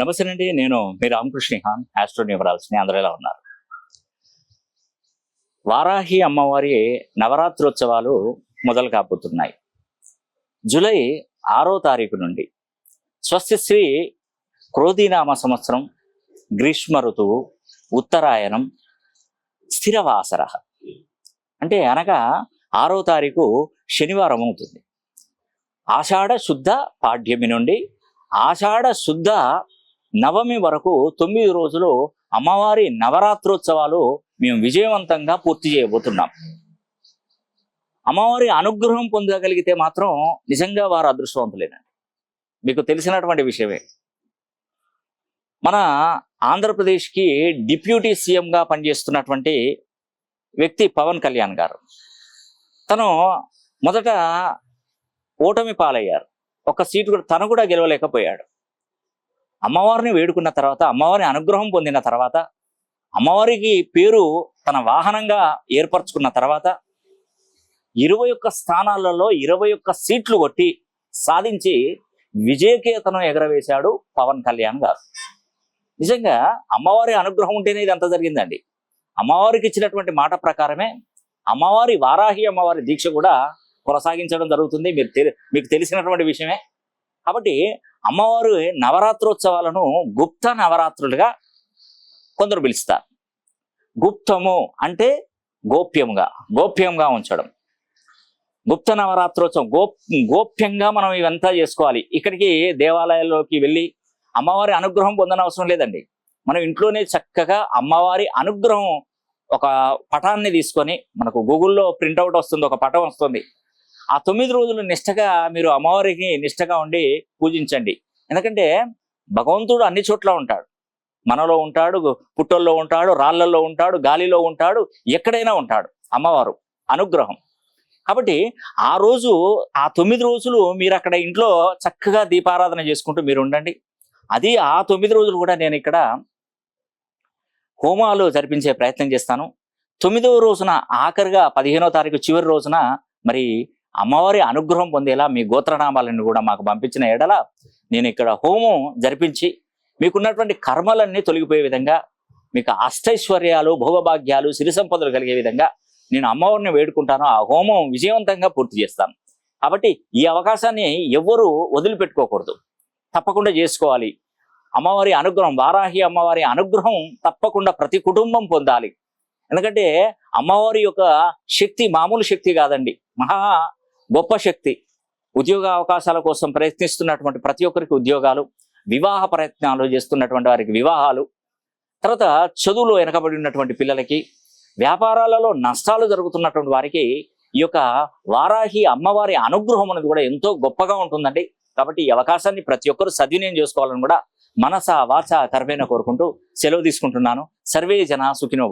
నమస్తే అండి నేను మీ రామకృష్ణ హాన్ ఆస్ట్రో న్యూమరాల్స్ అందరూ ఎలా ఉన్నారు? వారాహి అమ్మవారి నవరాత్రోత్సవాలు మొదలు కాబోతున్నాయి. జూలై ఆరో తారీఖు నుండి స్వస్తి శ్రీ క్రోధీనామ సంవత్సరం గ్రీష్మ ఋతువు ఉత్తరాయణం స్థిరవాసర. అంటే అనగా ఆరో తారీఖు శనివారం అవుతుంది. ఆషాఢ శుద్ధ పాడ్యమి నుండి ఆషాఢ శుద్ధ నవమి వరకు తొమ్మిది రోజులు అమ్మవారి నవరాత్రోత్సవాలు మేము విజయవంతంగా పూర్తి చేయబోతున్నాం. అమ్మవారి అనుగ్రహం పొందగలిగితే మాత్రం నిజంగా వారు అదృష్టవంతులేనండి. మీకు తెలిసినటువంటి విషయమే. మన ఆంధ్రప్రదేశ్కి డిప్యూటీ సీఎంగా పనిచేస్తున్నటువంటి వ్యక్తి పవన్ కళ్యాణ్ గారు. తను మొదట ఓటమి పాలయ్యారు. ఒక సీటు కూడా తను కూడా గెలవలేకపోయాడు. అమ్మవారిని వేడుకున్న తర్వాత అమ్మవారిని అనుగ్రహం పొందిన తర్వాత అమ్మవారికి పేరు తన వాహనంగా ఏర్పరచుకున్న తర్వాత ఇరవై ఒక్క స్థానాలలో ఇరవై ఒక్క సీట్లు కొట్టి సాధించి విజయకేతనం ఎగరవేశాడు పవన్ కళ్యాణ్ గారు. నిజంగా అమ్మవారి అనుగ్రహం ఉంటేనే ఇదంతా జరిగిందండి. అమ్మవారికి ఇచ్చినటువంటి మాట ప్రకారమే అమ్మవారి వారాహి అమ్మవారి దీక్ష కూడా కొనసాగించడం జరుగుతుంది. మీరు మీకు తెలిసినటువంటి విషయమే. కాబట్టి అమ్మవారు నవరాత్రోత్సవాలను గుప్త నవరాత్రులుగా కొందరు పిలుస్తారు. గుప్తము అంటే గోప్యంగా గోప్యంగా ఉంచడం. గుప్త నవరాత్రోత్సవం గోప్ గోప్యంగా మనం ఇవంతా చేసుకోవాలి. ఇక్కడికి దేవాలయాల్లోకి వెళ్ళి అమ్మవారి అనుగ్రహం పొందనవసరం లేదండి. మనం ఇంట్లోనే చక్కగా అమ్మవారి అనుగ్రహం ఒక పటాన్ని తీసుకొని మనకు గూగుల్లో ప్రింట్అవుట్ వస్తుంది ఒక పటం వస్తుంది. ఆ తొమ్మిది రోజులు నిష్టగా మీరు అమ్మవారికి నిష్టగా ఉండి పూజించండి. ఎందుకంటే భగవంతుడు అన్ని చోట్ల ఉంటాడు. మనలో ఉంటాడు పుట్టల్లో ఉంటాడు రాళ్ళలో ఉంటాడు గాలిలో ఉంటాడు ఎక్కడైనా ఉంటాడు అమ్మవారు. అనుగ్రహం. కాబట్టి ఆ రోజు ఆ తొమ్మిది రోజులు మీరు అక్కడ ఇంట్లో చక్కగా దీపారాధన చేసుకుంటూ మీరు ఉండండి. అది ఆ తొమ్మిది రోజులు కూడా నేను ఇక్కడ హోమాలు జరిపించే ప్రయత్నం చేస్తాను. తొమ్మిదవ రోజున ఆఖరిగా పదిహేనో తారీఖు చివరి రోజున మరి అమ్మవారి అనుగ్రహం పొందేలా మీ గోత్రనామాలను కూడా మాకు పంపించిన ఎడల నేను ఇక్కడ హోమం జరిపించి మీకున్నటువంటి కర్మలన్నీ తొలగిపోయే విధంగా మీకు అష్టైశ్వర్యాలు భోగభాగ్యాలు సిరి సంపదలు కలిగే విధంగా నేను అమ్మవారిని వేడుకుంటాను ఆ హోమం విజయవంతంగా పూర్తి చేస్తాను. కాబట్టి ఈ అవకాశాన్ని ఎవ్వరూ వదిలిపెట్టుకోకూడదు. తప్పకుండా చేసుకోవాలి. అమ్మవారి అనుగ్రహం వారాహి అమ్మవారి అనుగ్రహం తప్పకుండా ప్రతి కుటుంబం పొందాలి. ఎందుకంటే అమ్మవారి యొక్క శక్తి మామూలు శక్తి కాదండి. మహా గొప్ప శక్తి ఉద్యోగ అవకాశాల కోసం ప్రయత్నిస్తున్నటువంటి ప్రతి ఒక్కరికి ఉద్యోగాలు వివాహ ప్రయత్నాలు చేస్తున్నటువంటి వారికి వివాహాలు తర్వాత చదువులో వెనకబడి ఉన్నటువంటి పిల్లలకి వ్యాపారాలలో నష్టాలు జరుగుతున్నటువంటి వారికి ఈ యొక్క వారాహి అమ్మవారి అనుగ్రహం అనేది కూడా ఎంతో గొప్పగా ఉంటుందండి. కాబట్టి ఈ అవకాశాన్ని ప్రతి ఒక్కరు సద్వినియోగం చేసుకోవాలని కూడా మనస వాచ కర్మేన కోరుకుంటూ సెలవు తీసుకుంటున్నాను. సర్వే జన సుఖినో